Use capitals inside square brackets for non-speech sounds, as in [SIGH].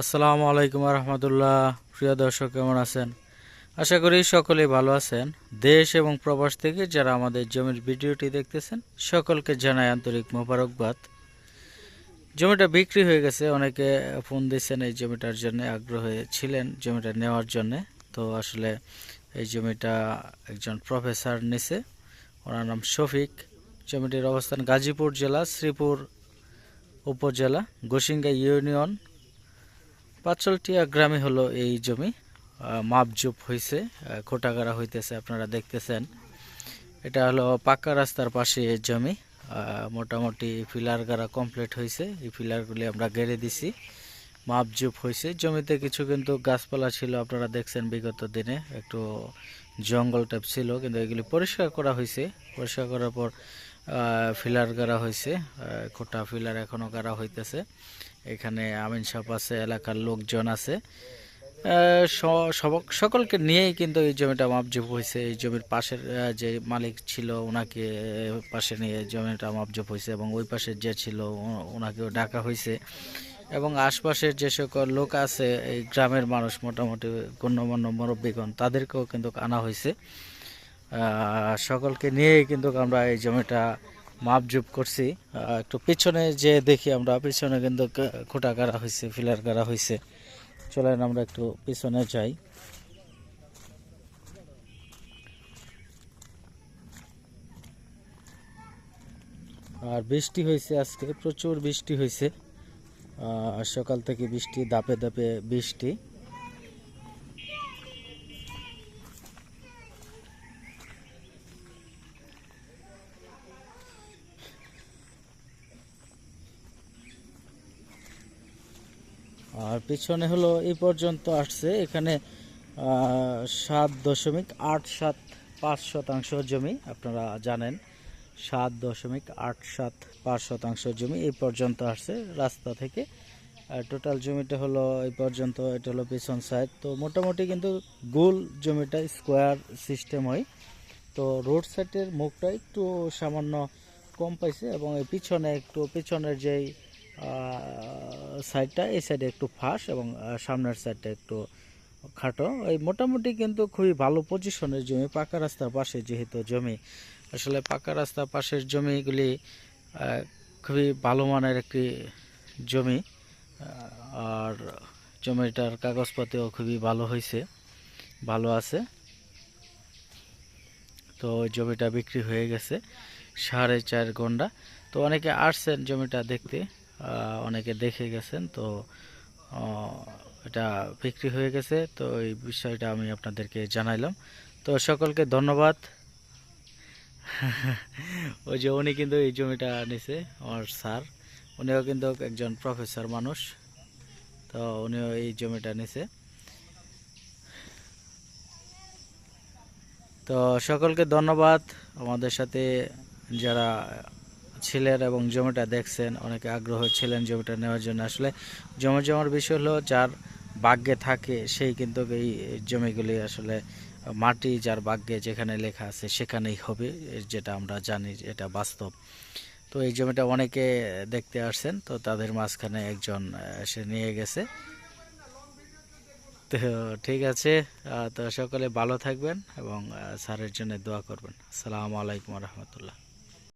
আসসালামু আলাইকুম রহমতুল্লাহ প্রিয় দর্শক, কেমন আছেন? আশা করি সকলেই ভালো আছেন। দেশ এবং প্রবাস থেকে যারা আমাদের জমির ভিডিওটি দেখতেছেন, সকলকে জানাই আন্তরিক মোবারকবাদ। জমিটা বিক্রি হয়ে গেছে। অনেকে ফোন দিয়েছেন এই জমিটার জন্য, আগ্রহী ছিলেন জমিটা নেওয়ার জন্য। তো আসলে এই জমিটা একজন প্রফেসর নিছে। ওনার নাম শফিক। জমিটির অবস্থান গাজীপুর জেলা, শ্রীপুর উপজেলা গোসিঙ্গা ইউনিয়ন পাঁচলটিয়া গ্রামে হলো এই জমি। মাপজুপ হয়েছে খোটাগাড়া হইতেছে, আপনারা দেখতেছেন। এটা হলো পাক্কা রাস্তার পাশে এই জমি। মোটামুটি ফিলার গাড়া কমপ্লিট হয়েছে এই ফিলারগুলি আমরা গেড়ে দিছি। মাপজুপ হয়েছে জমিতে কিছু কিন্তু গাছপালা ছিল, আপনারা দেখছেন বিগত দিনে। একটু জঙ্গল টাইপ ছিল, কিন্তু এগুলি পরিষ্কার করা হয়েছে পরিষ্কার করার পর ফিলার গাড়া হয়েছে। খোটা ফিলার এখনও গাড়া হইতেছে। এখানে আমিন সাপ আছে, এলাকার লোকজন আছে। সকলকে নিয়েই কিন্তু এই জমিটা মাপজুপ হয়েছে এই জমির পাশের যে মালিক ছিল ওনাকে পাশে নিয়ে জমিটা মাপজুপ হয়েছে এবং ওই পাশের যে ছিল ওনাকেও ডাকা হয়েছে এবং আশপাশের যে সকল লোক আছে, এই গ্রামের মানুষ, মোটামুটি গণ্যমান্য মুরব্বীগণ, তাদেরকেও কিন্তু আনা হয়েছে সকলকে নিয়েই কিন্তু আমরা এই জমিটা মাপজুপ করছি। একটু পিছনে যে দেখি আমরা, পিছনে কিন্তু খুঁটা গাড়া হয়েছে ফিলার গাড়া হয়েছে চলেন আমরা একটু পিছনে যাই। আর বৃষ্টি হয়েছে আজকে, প্রচুর বৃষ্টি হয়েছে সকাল থেকে বৃষ্টি দাপে দাপে বৃষ্টি। আর পিছনে হলো এই পর্যন্ত আসছে। এখানে সাত দশমিক আট সাত পাঁচ শতাংশ জমি, আপনারা জানেন। সাত দশমিক আট সাত পাঁচ শতাংশ জমি এই পর্যন্ত আসছে রাস্তা থেকে। আর টোটাল জমিটা হলো এই পর্যন্ত, এটা হলো পিছন সাইড তো মোটামুটি কিন্তু গোল জমিটা স্কোয়ার সিস্টেম হয়। তো রোড সাইডের মুখটা একটু সামান্য কম পাইছে এবং এই পিছনে একটু পিছনের যেই সাইডটা এই সাইডে একটু ফাঁস এবং সামনের সাইডটা একটু খাটো। এই মোটামুটি কিন্তু খুবই ভালো পজিশনের জমি, পাকা রাস্তার পাশে যেহেতু জমি। আসলে পাকা রাস্তার পাশের জমিগুলি খুবই ভালো মানের একটি জমি। আর জমিটার কাগজপত্রও খুবই ভালো হয়েছে ভালো আছে। তো জমিটা বিক্রি হয়ে গেছে, সাড়ে চার ঘণ্টা। তো অনেকে আসছেন জমিটা দেখতে। অনেকে দেখে গেছেন, তো এটা বিক্রি হয়ে গেছে, তো এই বিষয়টা আমি আপনাদেরকে জানাইলাম। তো সকলকে ধন্যবাদ। [LAUGHS] ওই যে উনি কিন্তু এই জমিটা নিছে, আমার স্যার। উনিও কিন্তু একজন প্রফেসর মানুষ, তো উনিও এই জমিটা নিছে। তো সকলকে ধন্যবাদ। আমাদের সাথে যারা ছিলেন এবং জমিটা দেখছেন, অনেকে আগ্রহ ছিলেন জমিটা নেওয়ার জন্য। আসলে জমি জমার বিষয় হলো, যার ভাগ্যে থাকে, সেই কিন্তু এই জমিগুলি আসলে মাটি যার ভাগ্যে যেখানে লেখা আছে, সেখানেই হবে, যেটা আমরা জানি এটা বাস্তব। তো এই জমিটা অনেকে দেখতে আসছেন, তো তাদের মাঝখানে একজন এসে নিয়ে গেছে। তো ঠিক আছে তো সকলে ভালো থাকবেন এবং স্যারের জন্য দোয়া করবেন। আসসালামু আলাইকুম রহমতুল্লাহ।